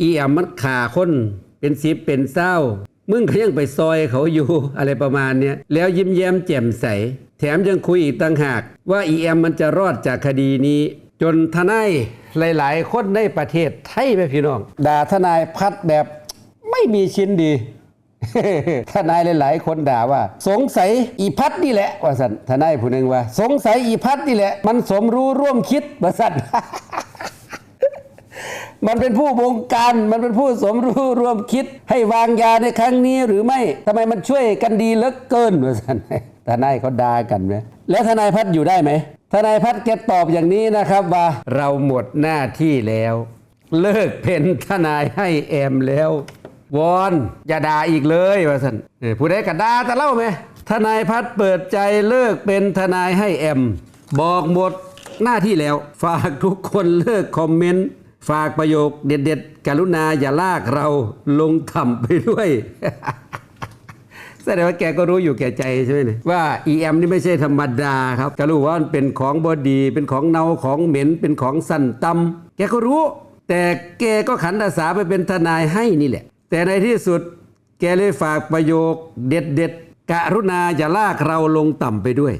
อีแอมมันขาคนเป็นสิบเป็นเศร้า มึงก็ยังไปซอยเขาอยู่อะไรประมาณเนี้ยแล้วยิ้มแย้มแจ่มใส แถมยังคุยอีกต่างหาก ว่าอีแอมมันจะรอดจากคดีนี้ จนทนายหลาย ๆ คนในประเทศไทยไหมพี่น้องด่าทนายพัดแบบไม่มีชิ้นดีทนายหลายๆ คนด่าว่า สงสัยอีพัดนี่แหละว่าสันทนายผู้หนึ่งว่า สงสัยอีพัดนี่แหละ มันสมรู้ร่วมคิดว่าสัน มันเป็นผู้บงการ มันเป็นผู้สมรู้ร่วมคิด ให้วางยาในครั้งนี้หรือไม่ทำไมมันช่วยกันดีเหลือเกินว่าสันทนายเขาด่ากันไหมแล้วทนายพัดอยู่ได้ไหมทนายพัดแกตอบอย่างนี้นะครับว่าเราหมดหน้าที่แล้ว เลิกเป็นทนายให้แอมแล้ววอนอย่าด่าอีกเลยว่าสันผู้ใดก็ด่าแต่เล่าไหมทนายพัดเปิดใจเลิกเป็นทนายให้แอม บอกหมดหน้าที่แล้ว ฝากทุกคนเลิกคอมเมนต์ ฝากประโยคเด็ดๆ กรุณาอย่าลากเราลงถ่ำไปด้วย แสดงว่าแกก็รู้อยู่แก่ใจใช่ไหมเนี่ยว่า EM นี่ไม่ใช่ธรรมดาครับก็รู้ว่ามันเป็นของบอดี เป็นของเนาของเหม็น เป็นของสั่นตำแกก็รู้ แต่แกก็ขันอาสาไปเป็นทนายให้นี่แหละ แต่ในที่สุดแกเลยฝากประโยคเด็ดๆกรุณาอย่าลากเราลงต่ำไปด้วย